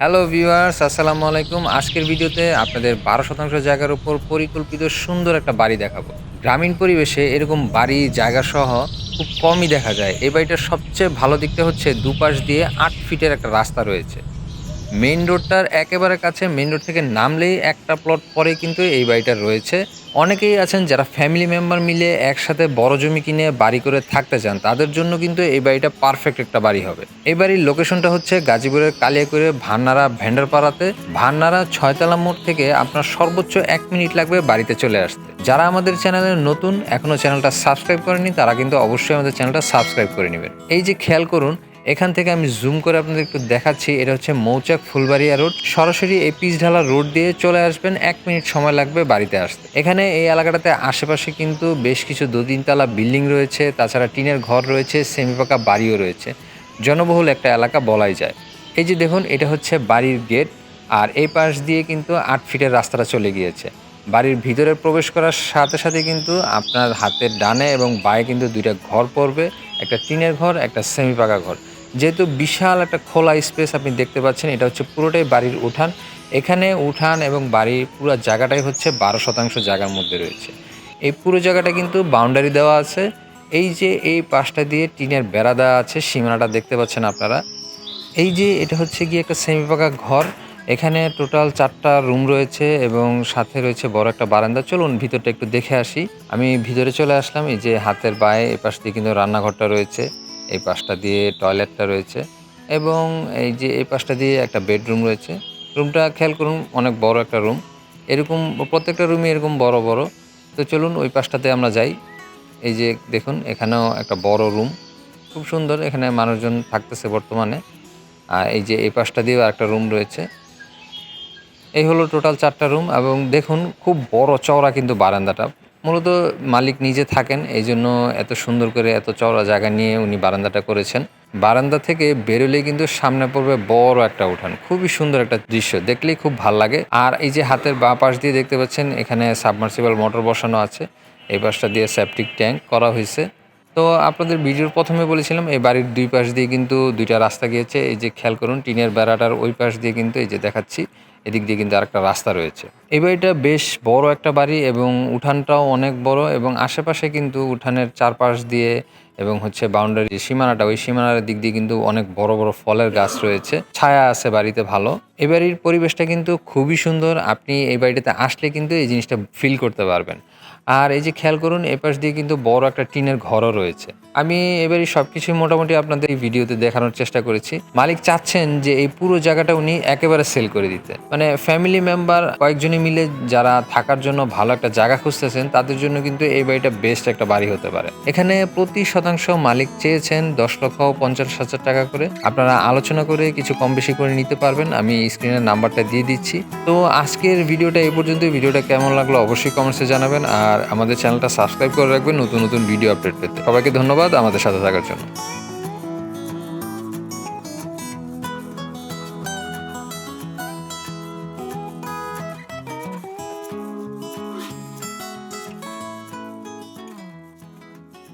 Hello viewers আসসালামু আলাইকুম। আজকের ভিডিওতে আপনাদের বারো শতাংশ জায়গার উপর পরিকল্পিত সুন্দর একটা বাড়ি দেখাবো। গ্রামীণ পরিবেশে এরকম বাড়ি, জায়গা সহ খুব কমই দেখা যায়। এই বাড়িটার সবচেয়ে ভালো দিকটা হচ্ছে দুপাশ দিয়ে আট ফিটের একটা রাস্তা রয়েছে। মেইন রোডটার একেবারে কাছে, মেইন রোড থেকে নামলেই একটা প্লট পরে কিন্তু এই বাড়িটা রয়েছে। অনেকেই আছেন যারা ফ্যামিলি মেম্বার মিলে একসাথে বড় জমি কিনে বাড়ি করে থাকতে চান, তাদের জন্য কিন্তু এই বাড়িটা পারফেক্ট একটা বাড়ি হবে। এই বাড়ির লোকেশনটা হচ্ছে গাজীপুরের কালিয়াকুড়ে, ভান্নারা, ভেন্ডারপাড়াতে। ভান্নারা ছয়তলা মোড় থেকে আপনার সর্বোচ্চ এক মিনিট লাগবে বাড়িতে চলে আসতে। যারা আমাদের চ্যানেলে নতুন এখনও চ্যানেলটা সাবস্ক্রাইব করেনি তারা কিন্তু অবশ্যই আমাদের চ্যানেলটা সাবস্ক্রাইব করে নেবেন। এই যে খেয়াল করুন এখান থেকে আমি জুম করে আপনাদের একটু দেখাচ্ছি, এটা হচ্ছে মৌচাক ফুলবাড়িয়া রোড। সরাসরি এই পিচ ঢালা রোড দিয়ে চলে আসবেন, এক মিনিট সময় লাগবে বাড়িতে আসতে। এখানে এই এলাকাটাতে আশেপাশে কিন্তু বেশ কিছু দু তিনতলা বিল্ডিং রয়েছে, তাছাড়া টিনের ঘর রয়েছে, সেমিপাকা বাড়িও রয়েছে। জনবহুল একটা এলাকা বলাই যায়। এই যে দেখুন, এটা হচ্ছে বাড়ির গেট, আর এই পাশ দিয়ে কিন্তু আট ফিটের রাস্তাটা চলে গিয়েছে। বাড়ির ভিতরে প্রবেশ করার সাথে সাথে কিন্তু আপনার হাতের ডানে এবং বায়ে কিন্তু দুইটা ঘর পড়বে, একটা টিনের ঘর, একটা সেমি পাকা ঘর। যেহেতু বিশাল একটা খোলা স্পেস আপনি দেখতে পাচ্ছেন, এটা হচ্ছে পুরোটাই বাড়ির উঠান। এখানে উঠান এবং বাড়ির পুরো জায়গাটাই হচ্ছে বারো শতাংশ জায়গার মধ্যে রয়েছে। এই পুরো জায়গাটা কিন্তু বাউন্ডারি দেওয়া আছে। এই যে এই পাশটা দিয়ে টিনের বেড়া দেওয়া আছে, সীমানাটা দেখতে পাচ্ছেন আপনারা। এই যে এটা হচ্ছে গিয়ে একটা সেমি পাকা ঘর। এখানে টোটাল চারটা রুম রয়েছে এবং সাথে রয়েছে বড় একটা বারান্দা। চলুন ভিতরটা একটু দেখে আসি। আমি ভিতরে চলে আসলাম, এই যে হাতের বায়ে এই পাশ দিয়ে কিন্তু রান্নাঘরটা রয়েছে। এই পাশটা দিয়ে টয়লেটটা রয়েছে এবং এই যে এই পাশটা দিয়ে একটা বেডরুম রয়েছে। রুমটা খেয়াল করুন অনেক বড় একটা রুম। এরকম প্রত্যেকটা রুমই এরকম বড় বড়। তো চলুন ওই পাশটাতে আমরা যাই। এই যে দেখুন এখানেও একটা বড় রুম। খুব সুন্দর এখানে মানুষজন থাকতেছে বর্তমানে। আর এই যে এই পাশটা দিয়েও একটা রুম রয়েছে। এই হলো টোটাল চারটা রুম এবং দেখুন খুব বড় চওড়া কিন্তু বারান্দাটা। মূলত মালিক নিজে থাকেন এই জন্য এত সুন্দর করে এত চওড়া জায়গা নিয়ে উনি বারান্দাটা করেছেন। বারান্দা থেকে বেরোলে কিন্তু সামনে পড়বে বড় একটা উঠান, খুবই সুন্দর একটা দৃশ্য, দেখলেই খুব ভালো লাগে। আর এই যে হাতের বা পাশ দিয়ে দেখতে পাচ্ছেন, এখানে সাবমার্সিবল মোটর বসানো আছে, এই পাশটা দিয়ে সেপটিক ট্যাঙ্ক করা হয়েছে। তো আপনাদের ভিডিওর প্রথমে বলেছিলাম, এই বাড়ির দুই পাশ দিয়ে কিন্তু দুইটা রাস্তা গিয়েছে। এই যে খেয়াল করুন, টিনের বেড়াটার ওই পাশ দিয়ে কিন্তু এই যে দেখাচ্ছি, এদিক দিয়ে কিন্তু আরেকটা রাস্তা রয়েছে। এই বাড়িটা বেশ বড় একটা বাড়ি এবং উঠানটাও অনেক বড় এবং আশেপাশে কিন্তু উঠানের চারপাশ দিয়ে এবং হচ্ছে বাউন্ডারি যে সীমানাটা, ওই সীমানার দিক দিয়ে কিন্তু অনেক বড় বড় ফলের গাছ রয়েছে। ছায়া আছে বাড়িতে ভালো। এই বাড়ির পরিবেশটা কিন্তু খুবই সুন্দর। আপনি এই বাড়িটাতে আসলে কিন্তু এই জিনিসটা ফিল করতে পারবেন। আর এই যে খেয়াল করুন এপাশ দিয়ে কিন্তু বড় একটা টিনের ঘরও রয়েছে। আমি এবারই সব কিছুই মোটামুটি আপনাদের এই ভিডিওতে দেখানোর চেষ্টা করেছি। মালিক চাচ্ছেন যে এই পুরো জায়গাটা উনি একেবারে সেল করে দিতে। মানে ফ্যামিলি মেম্বার কয়েকজনই মিলে যারা থাকার জন্য ভালো একটা জায়গা খুঁজতেছেন, তাদের জন্য কিন্তু এই বাড়িটা বেস্ট একটা বাড়ি হতে পারে। এখানে প্রতি শতাংশ মালিক চেয়েছেন দশ লক্ষ পঞ্চাশ হাজার টাকা করে। আপনারা আলোচনা করে কিছু কম বেশি করে নিতে পারবেন। আমি স্ক্রিনের নাম্বারটা দিয়ে দিচ্ছি। তো আজকের ভিডিওটা এই পর্যন্ত ভিডিওটা কেমন লাগল অবশ্যই কমেন্টসে জানাবেন। আর আমাদের চ্যানেলটা সাবস্ক্রাইব করে রাখবেন, নতুন নতুন ভিডিও আপডেট পেতে। সবাইকে ধন্যবাদ আমাদের সাথে থাকার জন্য।